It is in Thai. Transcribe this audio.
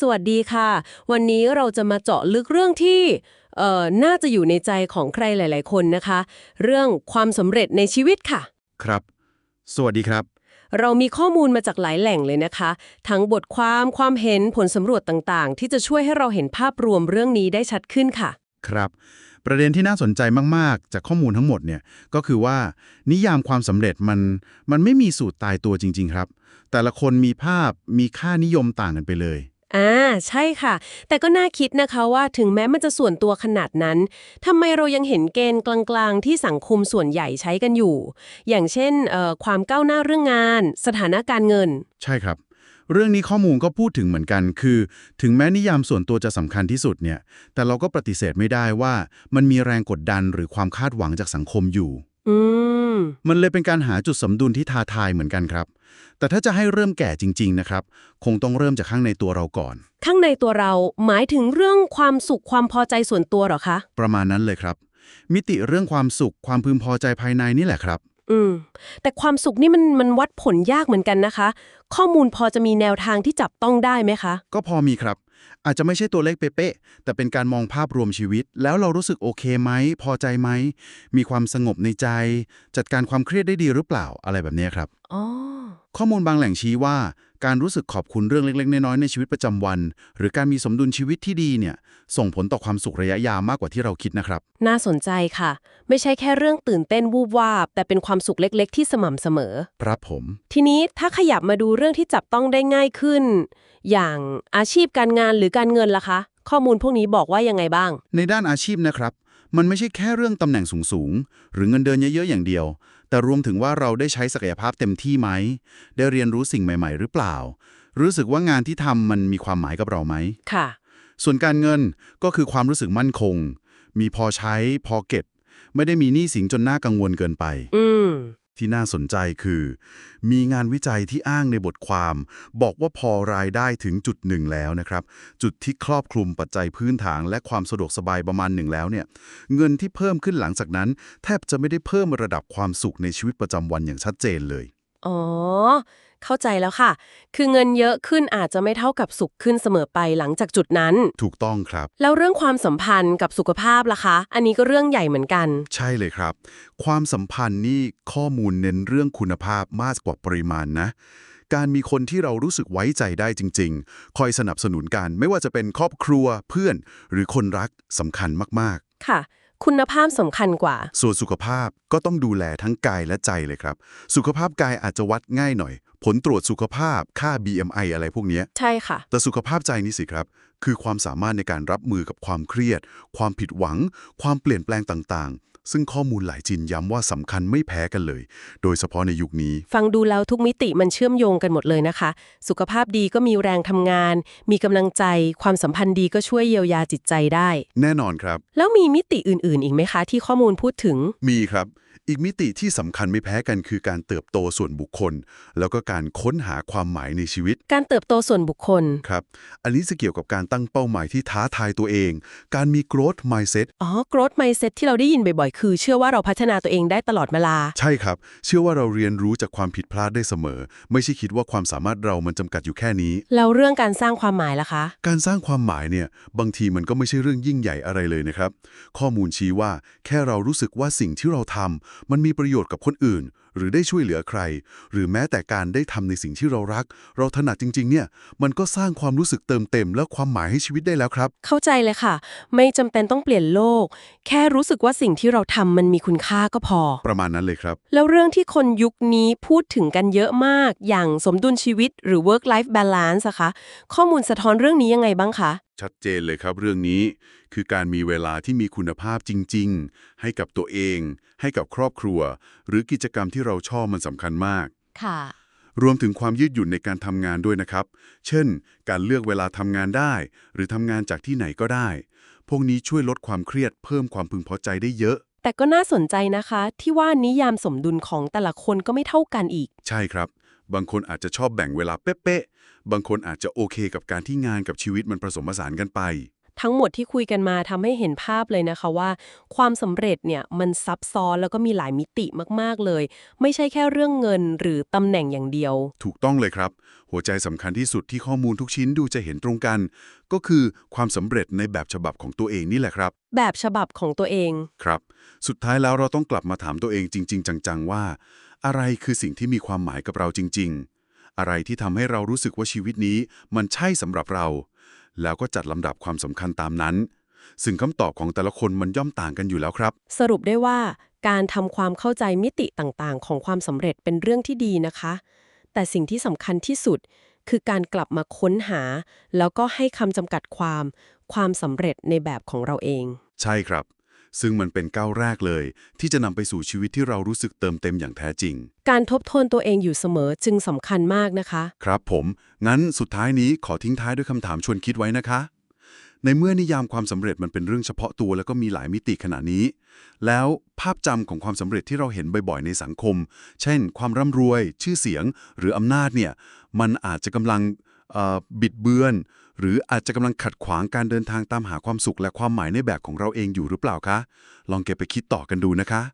สวัสดีค่ะ วันนี้เราจะมาเจาะลึกเรื่องที่เอ่อน่าจะอยู่ในใจของใครหลาย ๆ คนนะคะ เรื่องความสำเร็จในชีวิตค่ะ ครับ สวัสดีครับ เรามีข้อมูลมาจากหลายแหล่งเลยนะคะ ทั้งบทความความเห็นผลสำรวจต่างๆ ที่จะช่วยให้เราเห็นภาพรวมเรื่องนี้ได้ชัดขึ้นค่ะ ครับ ประเด็นที่น่าสนใจมาก ๆ จากข้อมูลทั้งหมดเนี่ยก็คือว่า นิยามความสำเร็จมันมันไม่มีสูตรตายตัวจริง ๆ ครับ แต่ละคนมีภาพมีค่านิยมต่างกันไปเลย อ่าใช่ค่ะ แต่ก็น่าคิดนะคะว่าถึงแม้มันจะส่วนตัวขนาดนั้นทำไมเรายังเห็นเกณฑ์กลางๆ ที่สังคมส่วนใหญ่ใช้กันอยู่ อย่างเช่นความก้าวหน้าเรื่องงาน สถานะการเงิน ใช่ครับ เรื่องนี้ข้อมูลก็พูดถึงเหมือนกัน คือ ถึงแม้นิยามส่วนตัวจะสำคัญที่สุดเนี่ย แต่เราก็ปฏิเสธไม่ได้ว่า มันมีแรงกดดันหรือความคาดหวังจากสังคมอยู่ อืม มันเลยเป็นการหาจุดสมดุลที่ท้าทายเหมือนกันครับ แต่ถ้าจะให้เริ่มแก่จริง ๆ นะครับ คงต้องเริ่มจากข้างในตัวเราก่อน ข้างในตัวเราหมายถึงเรื่องความสุขความพอใจส่วนตัวเหรอคะ ประมาณนั้นเลยครับ มิติเรื่องความสุขความพึงพอใจภายในนี่แหละครับ อืม แต่ความสุขนี่มันมันวัดผลยากเหมือนกันนะคะ ข้อมูลพอจะมีแนวทางที่จับต้องได้ไหมคะ ก็พอมีครับ อาจจะไม่ใช่ตัวเลขเป๊ะๆแต่เป็นการมองภาพรวมชีวิต แล้วเรารู้สึกโอเคไหม พอใจไหม มีความสงบในใจ จัดการความเครียดได้ดีหรือเปล่าอะไรแบบนี้ครับอ๋อข้อมูลบางแหล่งชี้ว่า การรู้สึกขอบคุณเรื่องเล็กๆ น้อยๆในชีวิตประจำวัน หรือการมีสมดุลชีวิตที่ดีเนี่ยส่งผลต่อความสุขระยะยาวมากกว่าที่เราคิดนะครับ น่าสนใจค่ะ ไม่ใช่แค่เรื่องตื่นเต้นวูบวาบ แต่เป็นความสุขเล็ก ๆ ที่สม่ำเสมอ ครับผม ทีนี้ถ้าขยับมาดูเรื่องที่จับต้องได้ง่ายขึ้น อย่างอาชีพการงานหรือการเงินล่ะคะ ข้อมูลพวกนี้บอกว่ายังไงบ้าง ในด้านอาชีพนะครับ มันไม่ใช่แค่เรื่องตำแหน่งสูงๆหรือเงินเดือนเยอะๆอย่างเดียว แต่รวมถึงว่าเราได้ใช้ศักยภาพเต็มที่ไหม ได้เรียนรู้สิ่งใหม่ๆ หรือเปล่า รู้สึกว่างานที่ทำมันมีความหมายกับเราไหมค่ะ ส่วนการเงินก็คือความรู้สึกมั่นคง มีพอใช้พอเก็บ ไม่ได้มีหนี้สินจนน่ากังวลเกินไป อืม ที่น่าสนใจคือ มีงานวิจัยที่อ้างในบทความ บอกว่าพอรายได้ถึงจุดหนึ่งแล้วนะครับ จุดที่ครอบคลุมปัจจัยพื้นฐานและความสะดวกสบายประมาณหนึ่งแล้วเนี่ย เงินที่เพิ่มขึ้นหลังจากนั้น แทบจะไม่ได้เพิ่มระดับความสุขในชีวิตประจำวันอย่างชัดเจนเลย อ๋อ เข้าใจแล้วค่ะ คือเงินเยอะขึ้นอาจจะไม่เท่ากับสุขขึ้นเสมอไปหลังจากจุดนั้น ถูกต้องครับ แล้วเรื่องความสัมพันธ์กับสุขภาพล่ะคะ อันนี้ก็เรื่องใหญ่เหมือนกัน ใช่เลยครับ ความสัมพันธ์นี่ข้อมูลเน้นเรื่องคุณภาพมากกว่าปริมาณนะ การมีคนที่เรารู้สึกไว้ใจได้จริง ๆ คอยสนับสนุนกัน ไม่ว่าจะเป็นครอบครัวเพื่อน หรือคนรักสำคัญมากค่ะ คุณภาพสำคัญกว่าๆส่วนสุขภาพก็ต้องดูแลทั้งกายและใจเลยครับ สุขภาพกายอาจจะวัดง่ายหน่อย ผลตรวจสุขภาพค่า BMI อะไรพวกเนี้ยใช่ค่ะ แต่สุขภาพใจนี่สิครับ คือความสามารถในการรับมือกับความเครียด ความผิดหวัง ความเปลี่ยนแปลงต่างๆ ซึ่งข้อมูลหลายจินย้ำว่าสำคัญไม่แพ้กันเลย โดยเฉพาะในยุคนี้ ฟังดูแล้วทุกมิติมันเชื่อมโยงกันหมดเลยนะคะ สุขภาพดีก็มีแรงทำงาน มีกำลังใจ ความสัมพันธ์ดีก็ช่วยเยียวยาจิตใจได้ แน่นอนครับ แล้วมีมิติอื่น ๆ อีกไหมคะ ที่ข้อมูลพูดถึง มีครับ อีกมิติที่สำคัญไม่แพ้กันคือการเติบโตส่วนบุคคล แล้วก็การค้นหาความหมายในชีวิต การเติบโตส่วนบุคคลครับ อันนี้จะเกี่ยวกับการตั้งเป้าหมายที่ท้าทายตัวเอง การมี growth mindset อ๋อ growth mindset ที่เราได้ยินบ่อยๆ คือ เชื่อว่าเราพัฒนาตัวเองได้ตลอดเวลา ใช่ครับ เชื่อว่าเราเรียนรู้จากความผิดพลาดได้เสมอ ไม่ใช่คิดว่าความสามารถเรามันจำกัดอยู่แค่นี้ แล้วเรื่องการสร้างความหมายล่ะคะ การสร้างความหมายเนี่ยบางทีมันก็ไม่ใช่เรื่องยิ่งใหญ่อะไรเลยนะครับ ข้อมูลชี้ว่าแค่เรารู้สึกว่าสิ่งที่เราทำมันมีประโยชน์กับคนอื่น หรือได้ช่วยเหลือใคร หรือแม้แต่การได้ทำในสิ่งที่เรารัก เราถนัดจริงๆเนี่ยมันก็สร้างความรู้สึกเติมเต็ม และความหมายให้ชีวิตได้แล้วครับ เข้าใจเลยค่ะ ไม่จำเป็นต้องเปลี่ยนโลก แค่รู้สึกว่าสิ่งที่เราทำมันมีคุณค่าก็พอ ประมาณนั้นเลยครับ แล้วเรื่องที่คนยุคนี้พูดถึงกันเยอะมาก อย่างสมดุลชีวิต หรือ work life balance อะคะข้อมูลสะท้อนเรื่องนี้ยังไงบ้างคะชัดเจนเลยครับเรื่องนี้ คือการมีเวลาที่มีคุณภาพจริง ๆ ให้กับตัวเอง ให้กับครอบครัว หรือกิจกรรมที่เราชอบมันสำคัญมาก ค่ะ รวมถึงความยืดหยุ่นในการทำงานด้วยนะครับ เช่น การเลือกเวลาทำงานได้ หรือทำงานจากที่ไหนก็ได้ พวกนี้ช่วยลดความเครียดเพิ่มความพึงพอใจได้เยอะ แต่ก็น่าสนใจนะคะ ที่ว่านิยามสมดุลของแต่ละคนก็ไม่เท่ากันอีก ใช่ครับ บางคนอาจจะชอบแบ่งเวลาเป๊ะๆ บางคนอาจจะโอเคกับการที่งานกับชีวิตมันผสมผสานกันไป ทั้งหมดที่คุยกันมาทำให้เห็นภาพเลยนะคะว่า ความสำเร็จเนี่ยมันซับซ้อนแล้วก็มีหลายมิติมากๆเลย ไม่ใช่แค่เรื่องเงินหรือตำแหน่งอย่างเดียว ถูกต้องเลยครับ หัวใจสำคัญที่สุดที่ข้อมูลทุกชิ้นดูจะเห็นตรงกัน ก็คือความสำเร็จในแบบฉบับของตัวเองนี่แหละครับ แบบฉบับของตัวเองครับ สุดท้ายแล้วเราต้องกลับมาถามตัวเองจริง ๆ จังๆว่า อะไรคือสิ่งที่มีความหมายกับเราจริง ๆ อะไรที่ทำให้เรารู้สึกว่าชีวิตนี้มันใช่สำหรับเรา แล้วก็จัดลำดับความสำคัญตามนั้น ซึ่งคำตอบของแต่ละคนมันย่อมต่างกันอยู่แล้วครับ สรุปได้ว่าการทำความเข้าใจมิติต่างๆ ของความสำเร็จเป็นเรื่องที่ดีนะคะ แต่สิ่งที่สำคัญที่สุด คือการกลับมาค้นหา แล้วก็ให้คำจำกัดความ ความสำเร็จในแบบของเราเอง ใช่ครับ ซึ่งมันเป็นก้าวแรกเลย ที่จะนำไปสู่ชีวิตที่เรารู้สึกเติมเต็มอย่างแท้จริง การทบทวนตัวเองอยู่เสมอจึงสำคัญมากนะคะ ครับผม งั้นสุดท้ายนี้ขอทิ้งท้ายด้วยคำถามชวนคิดไว้นะคะ ในเมื่อนิยามความสำเร็จมันเป็นเรื่องเฉพาะตัวแล้วก็มีหลายมิติขนาดนี้ แล้วภาพจำของความสำเร็จที่เราเห็นบ่อยๆในสังคม เช่น ความร่ำรวย ชื่อเสียง หรืออำนาจเนี่ย มันอาจจะกำลังเอ่อบิดเบือน หรืออาจจะกำลังขัดขวางการเดินทางตามหาความสุขและความหมายในแบบของเราเองอยู่หรือเปล่าคะ ลองเก็บไปคิดต่อกันดูนะคะ